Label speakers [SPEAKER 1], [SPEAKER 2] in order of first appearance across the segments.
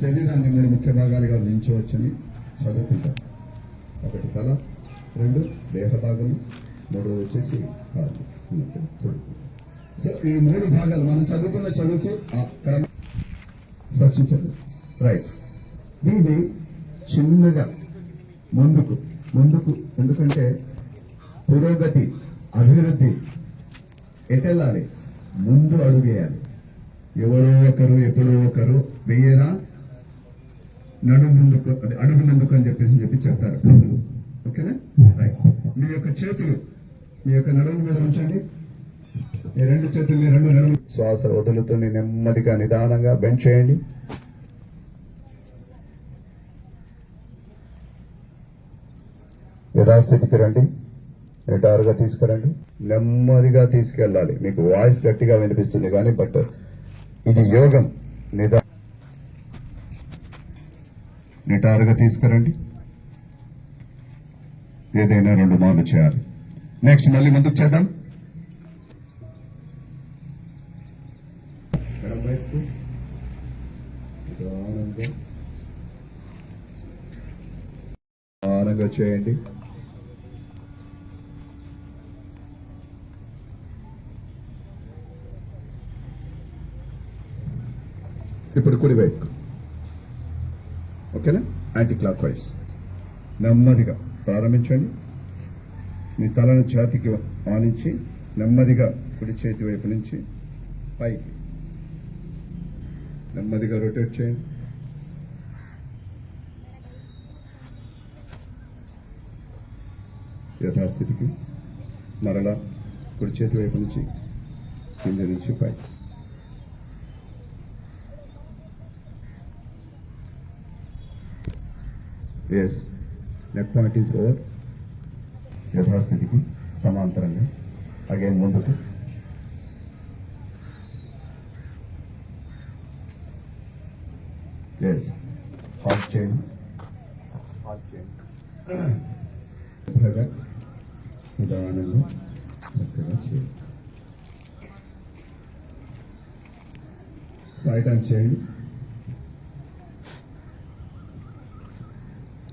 [SPEAKER 1] శరీరాన్ని మూడు ముఖ్య భాగాలుగా విభజించవచ్చని చదువుకుంటారు ఒకటి తల రెండు దేహ భాగం మూడోది వచ్చేసి సో ఈ మూడు భాగాలు మనం చదువుకున్న చదువుకు ఆ క్రమ స్పర్శించదు. రైట్ దీన్ని చిన్నగా ముందుకు ముందుకు ఎందుకంటే పురోగతి అభివృద్ధి ఎటెళ్ళాలి? ముందు అడుగేయాలి ఎవరో ఒకరు ఎప్పుడో ఒకరు వెయ్యరా నడుముందుకు అది అడుగునందుకు అని చెప్పేసి చెప్పి చెప్తారు ఓకేనా? రైట్ మీ యొక్క చేతులు మీ యొక్క నడుము మీద ఉంచండి. రెండు చేతులు రెండు నడుము శ్వాస వదులుతుంది నెమ్మదిగా నిదానంగా బెండ్ చేయండి. యథాస్థితికి రండి. నిటారుగా తీసుకురండి. నెమ్మదిగా తీసుకెళ్ళాలి. మీకు వాయిస్ గట్టిగా వినిపిస్తుంది కానీ బట్ ఇది యోగం. నిదా నిటారుగా తీసుకురండి. ఏదైనా రెండు మార్లు చేయాలి. నెక్స్ట్ మళ్ళీ ముందుకు చేద్దాం. చేయండి. ఇప్పుడు కుడి వైపు. ఓకేనా? యాంటీ క్లాక్ వైజ్ నెమ్మదిగా ప్రారంభించండి. మీ తలను ఛాతికి ఆనించి నెమ్మదిగా కుడి చేతి వైపు నుంచి పైకి. నెమ్మదిగా రొటేట్ చేయండి. యథాస్థితికి మరలా కుడి చేతి వైపు నుంచి కింద నుంచి పైకి. As neck point is over యథాస్థితికి సమాంతరంగా అగైన్ ముందుకు ఎస్ హాట్ చేయండి హాట్ చేయండి చక్కగా చేయండి ఫైవ్ టైమ్స్ చేయండి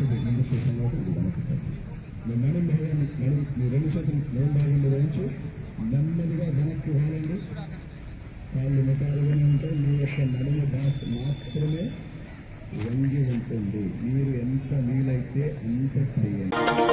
[SPEAKER 1] భాగాన్ని నడుము మీ రెండు చేతులు నడుము భాగం మీద నెమ్మదిగా వెనక్కి వాలండి కాళ్ళు నిటారుగానే ఉంటాయి మీ యొక్క నడుము మాత్రమే వంగి ఉంటుంది. మీరు ఎంత వీలైతే అంత చేయండి.